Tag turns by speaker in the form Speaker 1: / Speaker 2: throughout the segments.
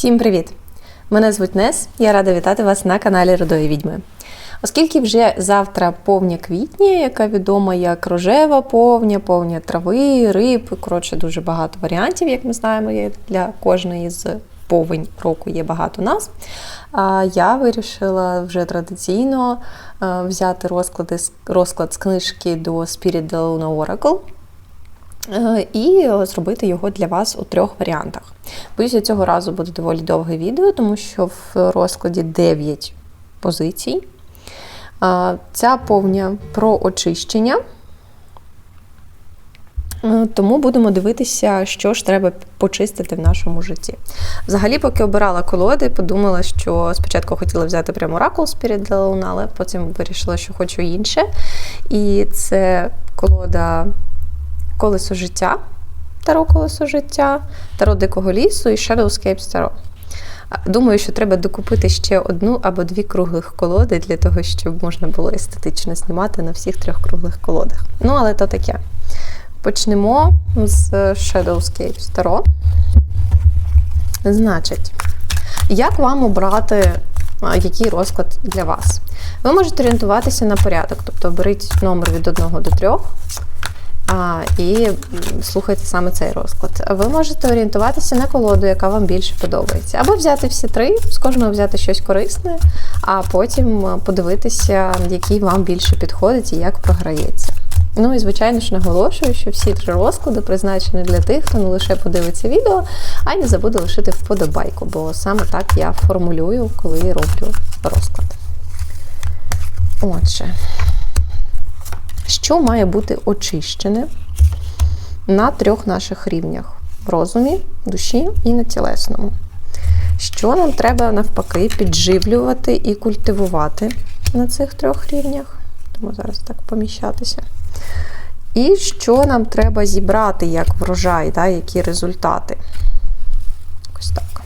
Speaker 1: Всім привіт! Мене звуть Нес, я рада вітати вас на каналі Родові Відьми. Оскільки вже завтра повня квітня, яка відома як рожева повня, повня трави, риб, коротше, дуже багато варіантів, як ми знаємо, для кожної з повень року є багато нас. А Я вирішила вже традиційно е, взяти розклади, розклад з книжки до Spirit the Luna Oracle. Е, і зробити його для вас у трьох варіантах. Боюся, цього разу буде доволі довге відео, тому що в розкладі 9 позицій. Е, ця повня про очищення. Е, тому будемо дивитися, що ж треба почистити в нашому житті. Взагалі, поки обирала колоди, подумала, що спочатку хотіла взяти прямо Oracle Spirit Luna, але потім вирішила, що хочу інше. І це колода Колесо життя, Таро колесо життя, Таро Дикого лісу і Shadowscapes Таро. Думаю, що треба докупити ще одну або дві круглих колоди для того, щоб можна було естетично знімати на всіх трьох круглих колодах. Ну, але то таке. Почнемо з Shadowscapes Таро. Значить, як вам обрати який розклад для вас? Ви можете орієнтуватися на порядок, тобто беріть номер від 1 до 3 а, І слухайте саме цей розклад. Ви можете орієнтуватися на колоду, яка вам більше подобається. Або взяти всі три, з кожного взяти щось корисне, а потім подивитися, який вам більше підходить і як програється. Ну і, звичайно ж, наголошую, що всі три розклади призначені для тих, хто не лише подивиться відео, а й не забуде лишити вподобайку, бо саме так я формулюю, коли роблю розклад. Отже що має бути очищене на трьох наших рівнях: в розумі, душі і на тілесному. Що нам треба навпаки підживлювати і культивувати на цих трьох рівнях? Тому зараз так поміщатися. І що нам треба зібрати як врожай, да, які результати? Ось так.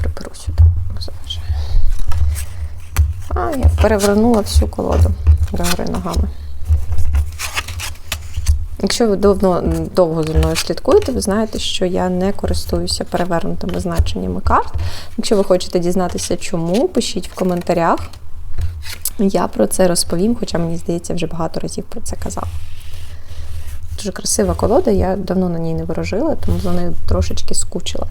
Speaker 1: Приберу сюди. А, я перевернула всю колоду гори ногами. Якщо ви довго, довго зі мною слідкуєте, ви знаєте, що я не користуюся перевернутими значеннями карт. Якщо ви хочете дізнатися, чому, пишіть в коментарях. Я про це розповім, хоча мені здається, вже багато разів про це казала. Дуже красива колода, я давно на ній не ворожила, тому за нею трошечки скучила.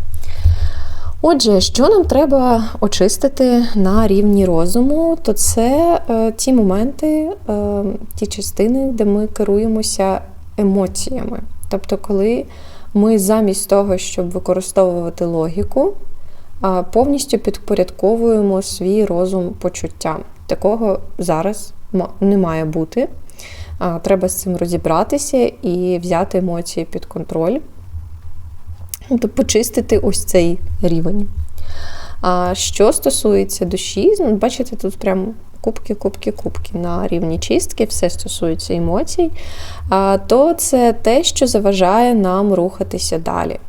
Speaker 1: Отже, що нам треба очистити на рівні розуму, то це е, ті моменти, е, ті частини, де ми керуємося емоціями. Тобто, коли ми замість того, щоб використовувати логіку, е, повністю підпорядковуємо свій розум почуттям. Такого зараз не має бути. Треба з цим розібратися і взяти емоції під контроль. Тобто почистити ось цей рівень. А що стосується душі, ну, бачите, тут прям кубки, кубки, кубки на рівні чистки, все стосується емоцій, то це те, що заважає нам рухатися далі.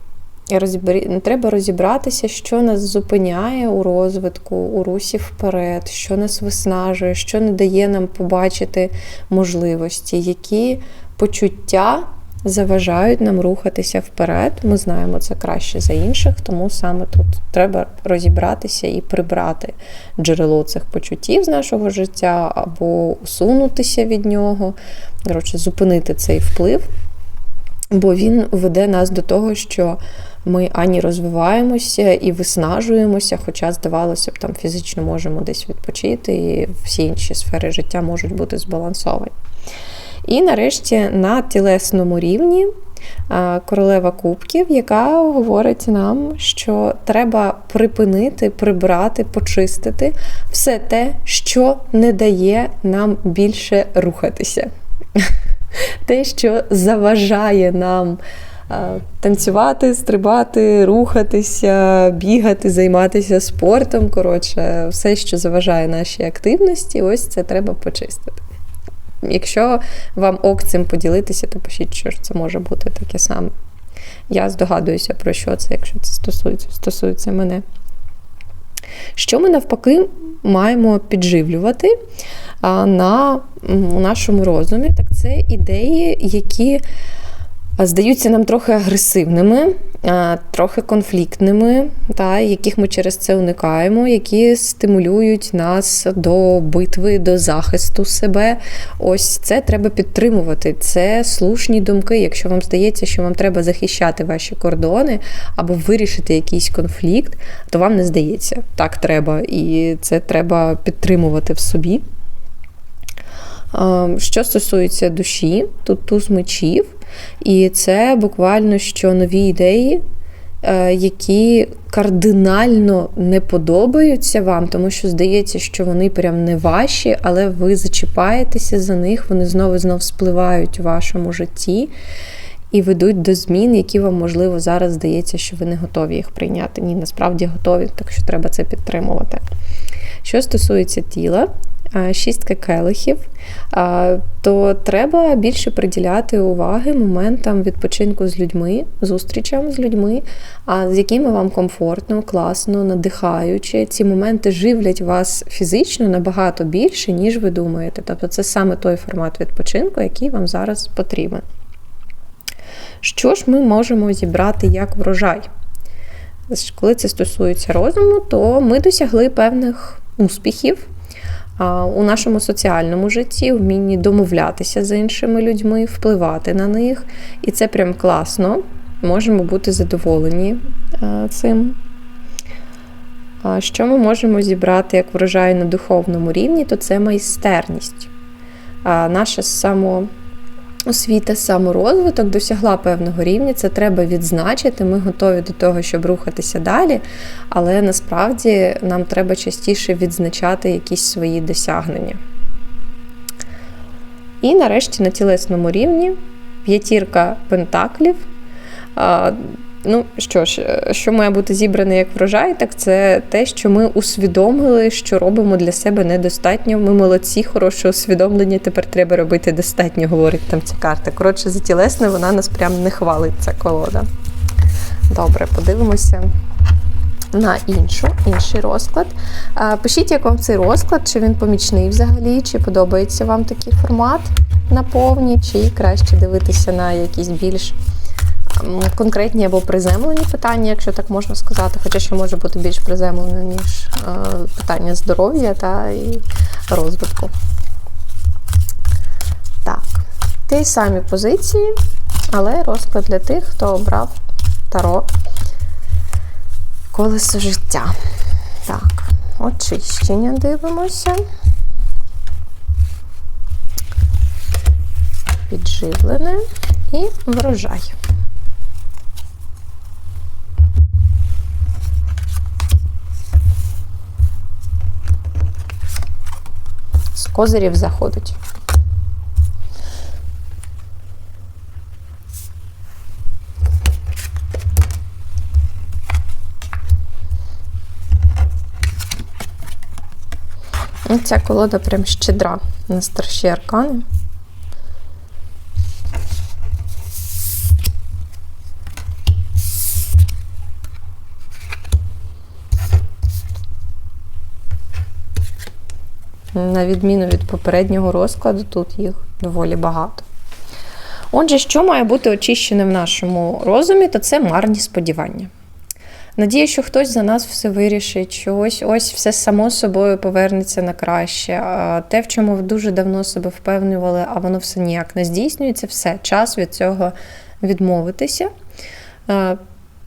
Speaker 1: Треба розібратися, що нас зупиняє у розвитку, у русі вперед, що нас виснажує, що не дає нам побачити можливості, які почуття заважають нам рухатися вперед. Ми знаємо це краще за інших, тому саме тут треба розібратися і прибрати джерело цих почуттів з нашого життя, або усунутися від нього, коротше, зупинити цей вплив, бо він веде нас до того, що. Ми ані розвиваємося і виснажуємося, хоча, здавалося б, там фізично можемо десь відпочити, і всі інші сфери життя можуть бути збалансовані. І нарешті на тілесному рівні королева кубків, яка говорить нам, що треба припинити, прибрати, почистити все те, що не дає нам більше рухатися. Те, що заважає нам танцювати, стрибати, рухатися, бігати, займатися спортом. Коротше, все, що заважає нашій активності, ось це треба почистити. Якщо вам ок цим поділитися, то пишіть, що це може бути таке саме. Я здогадуюся, про що це, якщо це стосується, стосується мене. Що ми навпаки маємо підживлювати на нашому розумі, так це ідеї, які здаються нам трохи агресивними, трохи конфліктними, та, яких ми через це уникаємо, які стимулюють нас до битви, до захисту себе. Ось це треба підтримувати. Це слушні думки. Якщо вам здається, що вам треба захищати ваші кордони або вирішити якийсь конфлікт, то вам не здається. Так треба, і це треба підтримувати в собі. Що стосується душі, тут туз мечів, і це буквально що нові ідеї, е, які кардинально не подобаються вам, тому що здається, що вони прям не ваші, але ви зачіпаєтеся за них, вони знову і знову спливають у вашому житті і ведуть до змін, які вам, можливо, зараз здається, що ви не готові їх прийняти. Ні, насправді готові, так що треба це підтримувати. Що стосується тіла, шістка келихів, то треба більше приділяти уваги моментам відпочинку з людьми, зустрічам з людьми, з якими вам комфортно, класно, надихаючи. Ці моменти живлять вас фізично набагато більше, ніж ви думаєте. Тобто це саме той формат відпочинку, який вам зараз потрібен. Що ж ми можемо зібрати як врожай? Коли це стосується розуму, то ми досягли певних успіхів у нашому соціальному житті, вмінні домовлятися з іншими людьми, впливати на них. І це прям класно. Можемо бути задоволені цим. Що ми можемо зібрати як врожай на духовному рівні, то це майстерність. Наше само освіта, саморозвиток досягла певного рівня, це треба відзначити. Ми готові до того, щоб рухатися далі, але насправді нам треба частіше відзначати якісь свої досягнення. І нарешті на тілесному рівні п'ятірка пентаклів. Ну що ж, е, що має бути зібране як врожай, так це те, що ми усвідомили, що робимо для себе недостатньо. Ми молодці, хороше усвідомлення. Тепер треба робити достатньо, говорить там ця карта. Коротше, за тілесне вона нас прям не хвалить, ця колода. Добре, подивимося. На іншу, інший розклад. Пишіть, як вам цей розклад, чи він помічний взагалі, чи подобається вам такий формат на повні, чи краще дивитися на якісь більш конкретні або приземлені питання, якщо так можна сказати, хоча ще може бути більш приземлене, ніж е, питання здоров'я та і розвитку. Так, ті самі позиції, але розклад для тих, хто обрав таро колесо життя. Так, очищення дивимося. Підживлене і врожай. Козирів заходить. Ця колода прям щедра на старші аркани. На відміну від попереднього розкладу, тут їх доволі багато. Отже, що має бути очищене в нашому розумі, то це марні сподівання. Надія, що хтось за нас все вирішить, що ось ось все само собою повернеться на краще. Те, в чому дуже давно себе впевнювали, а воно все ніяк не здійснюється, все, час від цього відмовитися.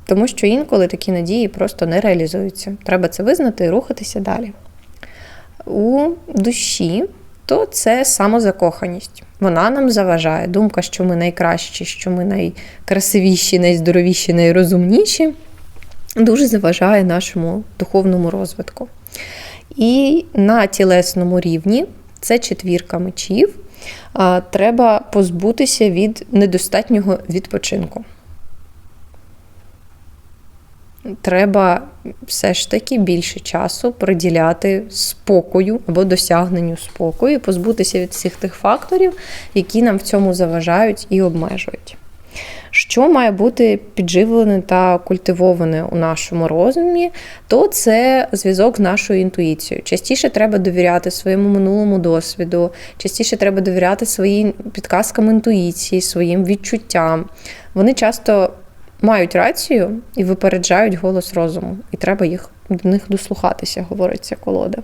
Speaker 1: Тому що інколи такі надії просто не реалізуються. Треба це визнати і рухатися далі у душі, то це самозакоханість. Вона нам заважає. Думка, що ми найкращі, що ми найкрасивіші, найздоровіші, найрозумніші, дуже заважає нашому духовному розвитку. І на тілесному рівні це четвірка мечів. Треба позбутися від недостатнього відпочинку треба все ж таки більше часу приділяти спокою або досягненню спокою, позбутися від всіх тих факторів, які нам в цьому заважають і обмежують. Що має бути підживлене та культивоване у нашому розумі, то це зв'язок з нашою інтуїцією. Частіше треба довіряти своєму минулому досвіду, частіше треба довіряти своїм підказкам інтуїції, своїм відчуттям. Вони часто мають рацію і випереджають голос розуму, і треба їх до них дослухатися, говорить ця колода.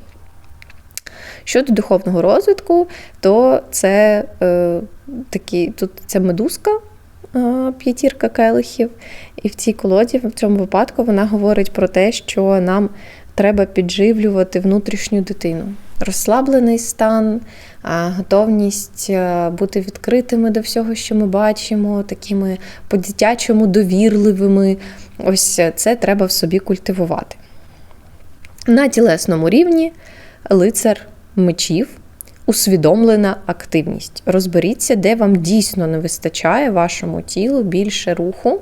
Speaker 1: Щодо духовного розвитку, то це е, такі, тут ця медузка, е, п'ятірка келихів, і в цій колоді, в цьому випадку, вона говорить про те, що нам треба підживлювати внутрішню дитину. Розслаблений стан, готовність е, бути відкритими до всього, що ми бачимо, такими по-дитячому довірливими. Ось це треба в собі культивувати. На тілесному рівні лицар мечів, усвідомлена активність. Розберіться, де вам дійсно не вистачає вашому тілу більше руху,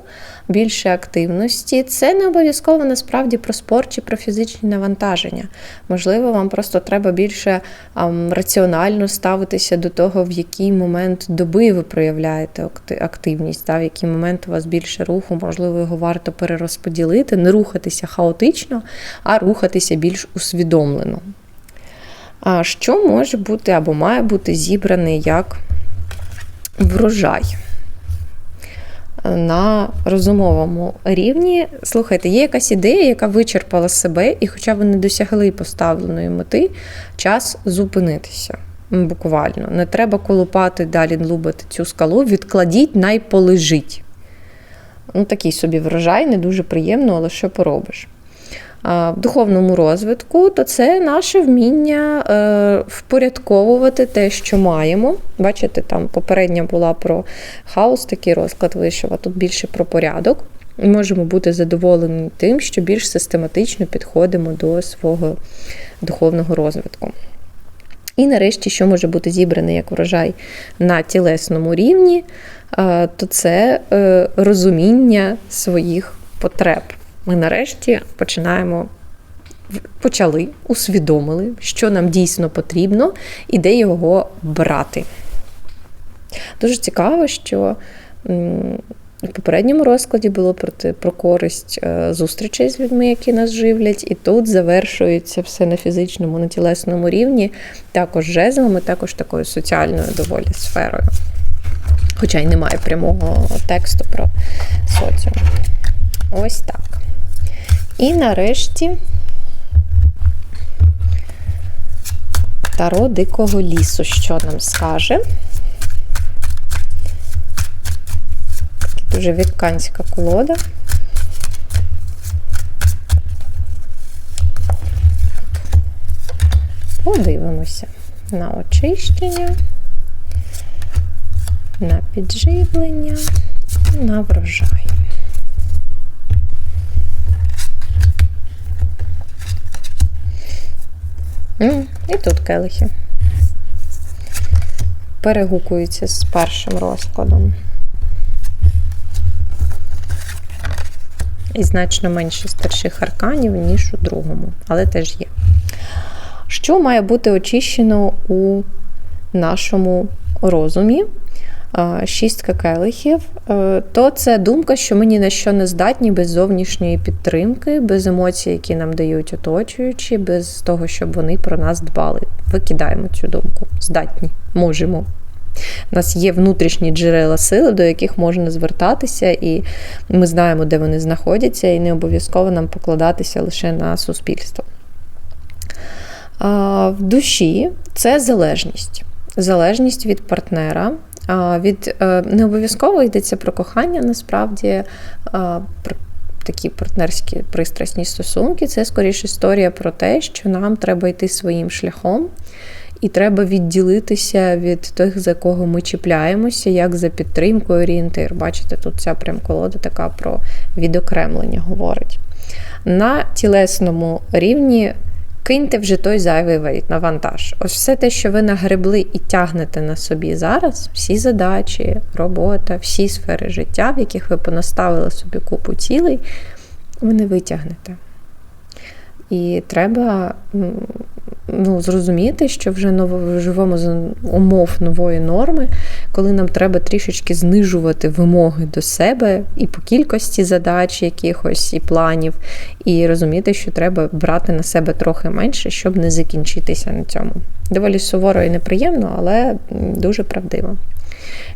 Speaker 1: більше активності. Це не обов'язково насправді про спорт чи про фізичні навантаження. Можливо, вам просто треба більше ам, раціонально ставитися до того, в який момент доби ви проявляєте активність, та, в який момент у вас більше руху, можливо, його варто перерозподілити, не рухатися хаотично, а рухатися більш усвідомлено що може бути або має бути зібраний як врожай. На розумовому рівні, слухайте, є якась ідея, яка вичерпала себе, і, хоча ви не досягли поставленої мети, час зупинитися. Буквально. Не треба колупати далі, лубити цю скалу, відкладіть, найполежіть. Ну, Такий собі врожай, не дуже приємно, але що поробиш в духовному розвитку, то це наше вміння е, впорядковувати те, що маємо. Бачите, там попередня була про хаос, такий розклад вийшов, а тут більше про порядок. Ми можемо бути задоволені тим, що більш систематично підходимо до свого духовного розвитку. І нарешті, що може бути зібране як врожай на тілесному рівні, е, то це е, розуміння своїх потреб ми нарешті починаємо. Почали, усвідомили, що нам дійсно потрібно, і де його брати. Дуже цікаво, що в попередньому розкладі було про про користь е, зустрічей з людьми, які нас живлять, і тут завершується все на фізичному, на тілесному рівні, також жезлами, також такою соціальною доволі сферою. Хоча й немає прямого тексту про соціум. Ось так. І нарешті таро дикого лісу, що нам скаже. Дуже віканська колода. Подивимося на очищення, на підживлення, на врожай. І тут келихи. Перегукуються з першим розкладом. І значно менше старших арканів, ніж у другому, але теж є. Що має бути очищено у нашому розумі? Шістка келихів, е, то це думка, що ми ні на що не здатні без зовнішньої підтримки, без емоцій, які нам дають оточуючі, без того, щоб вони про нас дбали. Викидаємо цю думку. Здатні, можемо. У нас є внутрішні джерела сили, до яких можна звертатися, і ми знаємо, де вони знаходяться, і не обов'язково нам покладатися лише на суспільство. В душі це залежність. Залежність від партнера, від е, не обов'язково йдеться про кохання, насправді про такі партнерські пристрасні стосунки. Це скоріше історія про те, що нам треба йти своїм шляхом. І треба відділитися від тих, за кого ми чіпляємося, як за підтримкою орієнтир. Бачите, тут ця прям колода така про відокремлення говорить. На тілесному рівні Киньте вже той зайвий навантаж. Ось все те, що ви нагребли і тягнете на собі зараз, всі задачі, робота, всі сфери життя, в яких ви понаставили собі купу цілей, ви не витягнете. І треба ну, зрозуміти, що вже ново, живемо з умов нової норми, коли нам треба трішечки знижувати вимоги до себе і по кількості задач якихось, і планів, і розуміти, що треба брати на себе трохи менше, щоб не закінчитися на цьому. Доволі суворо і неприємно, але дуже правдиво.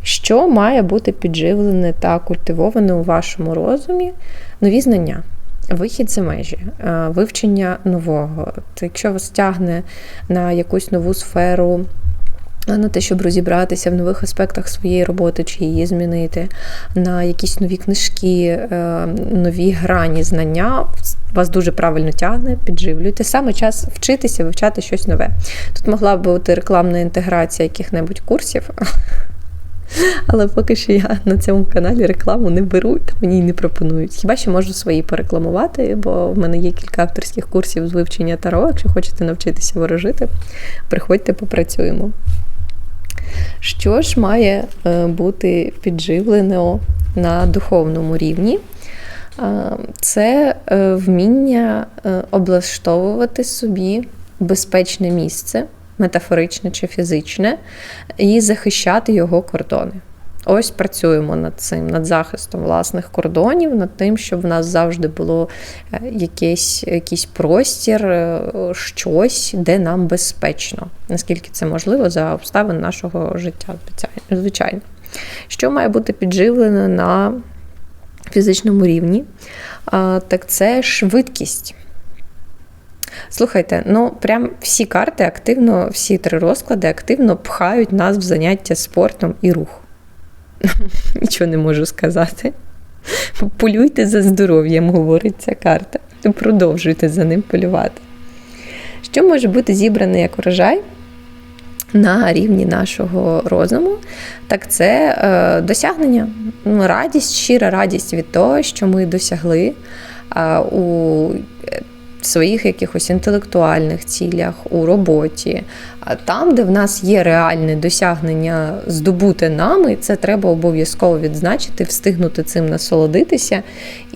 Speaker 1: Що має бути підживлене та культивоване у вашому розумі? Нові знання. Вихід за межі, е, вивчення нового. Якщо вас тягне на якусь нову сферу, на те, щоб розібратися в нових аспектах своєї роботи чи її змінити, на якісь нові книжки, е, нові грані знання, вас дуже правильно тягне, підживлюйте. Саме час вчитися, вивчати щось нове. Тут могла б бути рекламна інтеграція яких-небудь курсів. Але поки що я на цьому каналі рекламу не беру та мені не пропонують. Хіба що можу свої порекламувати, бо в мене є кілька авторських курсів з вивчення таро. Якщо хочете навчитися ворожити, приходьте, попрацюємо. Що ж має е, бути підживлено на духовному рівні? Це е, вміння е, облаштовувати собі безпечне місце метафоричне чи фізичне, і захищати його кордони. Ось працюємо над цим, над захистом власних кордонів, над тим, щоб в нас завжди було е, якийсь, якийсь простір, е, щось, де нам безпечно, наскільки це можливо за обставин нашого життя, звичайно. Що має бути підживлено на фізичному рівні? Так це швидкість. Слухайте, ну прям всі карти активно, всі три розклади активно пхають нас в заняття спортом і рух. Нічого не можу сказати. Полюйте за здоров'ям, говорить ця карта. Продовжуйте за ним полювати. Що може бути зібране як урожай на рівні нашого розуму? Так це е, досягнення, ну, радість, щира радість від того, що ми досягли е, у своїх якихось інтелектуальних цілях, у роботі. А там, де в нас є реальне досягнення здобуте нами, це треба обов'язково відзначити, встигнути цим насолодитися,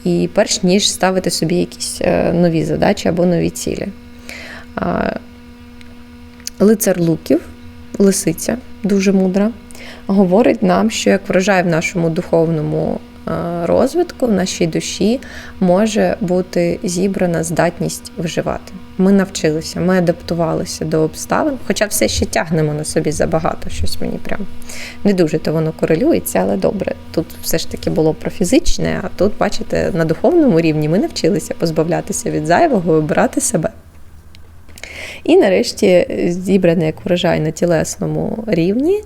Speaker 1: і перш ніж ставити собі якісь е, нові задачі або нові цілі. Лицар Луків, лисиця, дуже мудра, говорить нам, що як врожай в нашому духовному розвитку в нашій душі може бути зібрана здатність виживати. Ми навчилися, ми адаптувалися до обставин, хоча все ще тягнемо на собі забагато, щось мені прям не дуже то воно корелюється, але добре. Тут все ж таки було про фізичне, а тут, бачите, на духовному рівні ми навчилися позбавлятися від зайвого, вибирати себе. І нарешті зібране як врожай на тілесному рівні.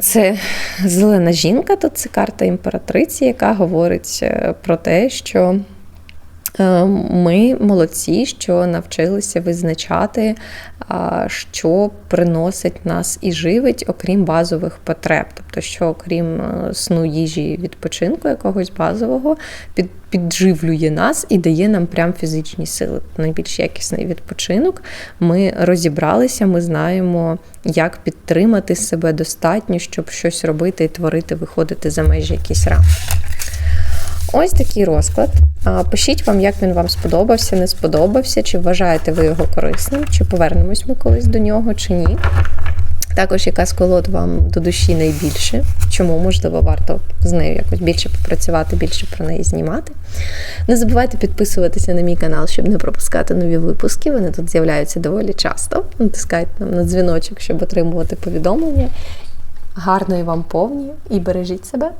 Speaker 1: Це зелена жінка, тут це карта імператриці, яка говорить е, про те, що ми молодці, що навчилися визначати, що приносить нас і живить, окрім базових потреб. Тобто, що окрім е, сну їжі відпочинку якогось базового, під, підживлює нас і дає нам прям фізичні сили. Найбільш якісний відпочинок. Ми розібралися, ми знаємо, як підтримати себе достатньо, щоб щось робити і творити, виходити за межі якісь рамки. Ось такий розклад. Пишіть вам, як він вам сподобався, не сподобався, чи вважаєте ви його корисним, чи повернемось ми колись до нього, чи ні. Також яка з колод вам до душі найбільше, чому, можливо, варто з нею якось більше попрацювати, більше про неї знімати. Не забувайте підписуватися на мій канал, щоб не пропускати нові випуски. Вони тут з'являються доволі часто. Натискайте нам на дзвіночок, щоб отримувати повідомлення. Гарної вам повні і бережіть себе!